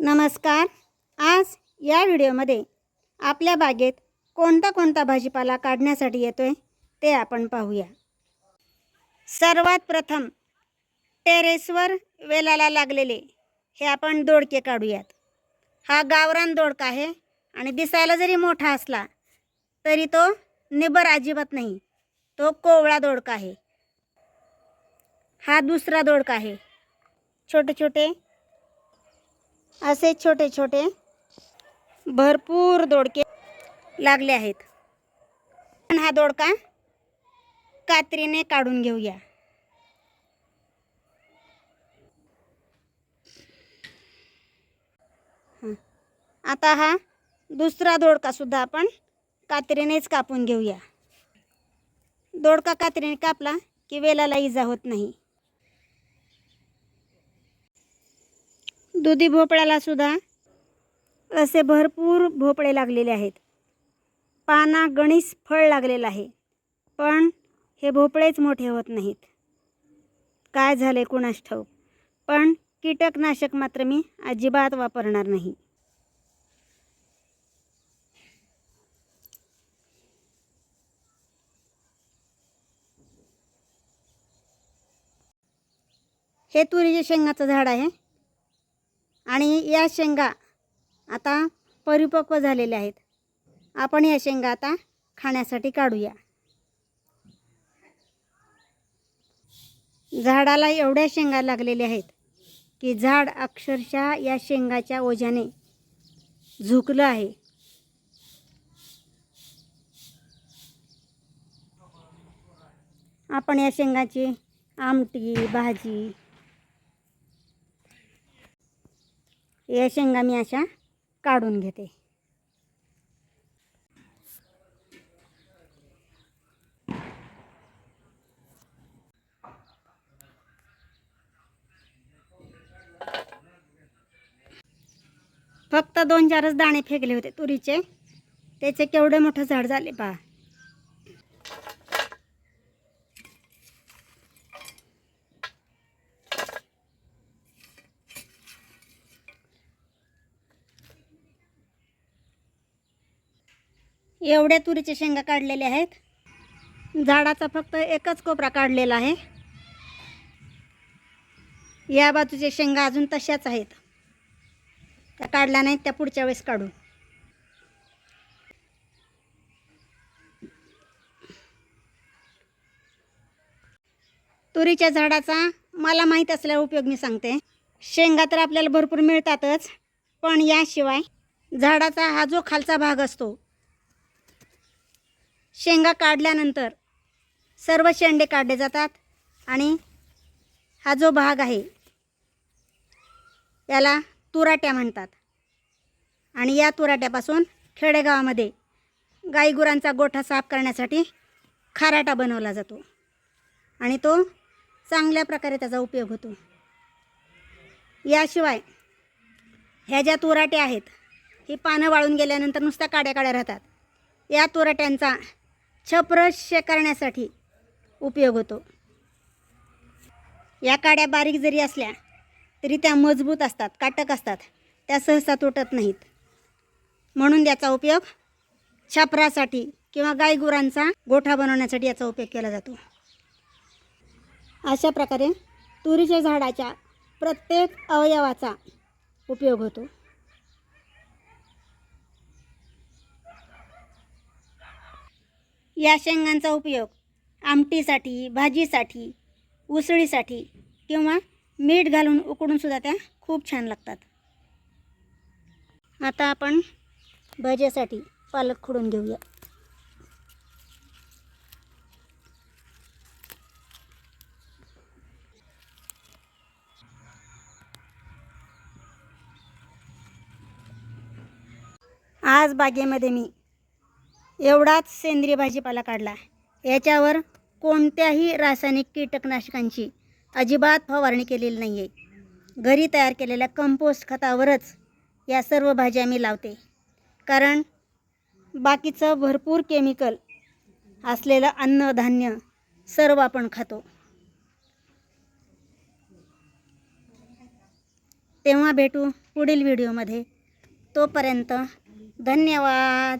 नमस्कार. आज या व्हिडिओमध्ये आपल्या बागेत कोणता कोणता भाजीपाला काढण्यासाठी येतो आहे ते आपण पाहूया. सर्वात प्रथम टेरेसवर वेलाला लागलेले हे आपण दोडके काढूयात. हा गावरान दोडका आहे आणि दिसायला जरी मोठा असला तरी तो निबर अजिबात नाही. तो कोवळा दोडका आहे. हा दुसरा दोडका आहे. छोटे छोटे असे छोटे छोटे भरपूर दोडके लागले आहेत. पण हा दोडका कात्रीने काढून घेऊया. आता हा दुसरा दोडका सुद्धा आपण कात्रीनेच कापून घेऊया. दोडका कात्रीने कापला की वेलाला इजा होत नाही. दुधी भोपळ्याला सुद्धा असे भरपूर भोपळे लागलेले आहेत. पाना गणिस फळ लागलेलं आहे पण हे भोपळेच मोठे होत नाहीत. काय झाले कुणास ठाऊक? पण कीटकनाशक मात्र मी अजिबात वापरणार नाही. हे तुरीच्या शेंगाचं झाड आहे. आणि या शेंगा आता परिपक्व झालेल्या आहेत. आपण या शेंगा आता खाण्यासाठी काढूया. झाडाला एवढ्या शेंगा लागलेल्या आहेत की झाड अक्षरशः या शेंगाच्या ओझ्याने झुकलं आहे. आपण या शेंगाची आमटी भाजी या शेंगा मी अशा काढून घेते. फक्त दोन चारच दाणे फेकले होते तुरीचे. त्याचे केवढे मोठं झाड झाले पहा. एवढ्या तुरीच्या शेंगा काढलेल्या आहेत. झाडाचा फक्त एकच कोपरा काढलेला आहे. या बाजूच्या शेंगा अजून तशाच आहेत. त्या काढल्या नाहीत त्या पुढच्या वेळेस काढू. तुरीच्या झाडाचा मला माहीत असलेला उपयोग मी सांगते. शेंगा तर आपल्याला भरपूर मिळतातच पण याशिवाय झाडाचा हा जो खालचा भाग असतो शेंगा काढल्यानंतर सर्व शेंडे काढले जातात आणि हा जो भाग आहे याला तुराट्या म्हणतात. आणि या तुराट्यापासून खेडेगावामध्ये गाईगुरांचा गोठा साफ करण्यासाठी खाराटा बनवला जातो. आणि तो चांगल्या प्रकारे त्याचा उपयोग होतो. याशिवाय ह्या ज्या तुराट्या आहेत ही पानं वाळून गेल्यानंतर नुसत्या काड्या काड्या राहतात. या तुराट्यांचा छप्रश्य करण्यासाठी उपयोग होतो. या काड्या बारीक जरी असल्या तरी त्या मजबूत असतात काटक असतात. त्या सहसा तुटत नाहीत. म्हणून याचा उपयोग छापरासाठी किंवा गायगुरांचा गोठा बनवण्यासाठी याचा उपयोग केला जातो. अशा प्रकारे तुरीच्या झाडाच्या प्रत्येक अवयवाचा उपयोग होतो. या शेंगांचा उपयोग आमटीसाठी भाजीसाठी उसळीसाठी किंवा मीठ घालून उकडूनसुद्धा त्या खूप छान लागतात. आता आपण भज्यासाठी पालक खुडून घेऊया. आज बागेमध्ये मी एवढाच सेंद्रिय भाजीपाला काढला. याच्यावर कोणत्याही रासायनिक कीटकनाशकांची अजिबात फवारणी केलेली नाही आहे घरी तयार केलेल्या कंपोस्ट खतावरच या सर्व भाज्या मी लावते. कारण बाकीचं भरपूर केमिकल असलेलं अन्नधान्य सर्व आपण खातो. तेव्हा भेटू पुढील व्हिडिओमध्ये तोपर्यंत धन्यवाद.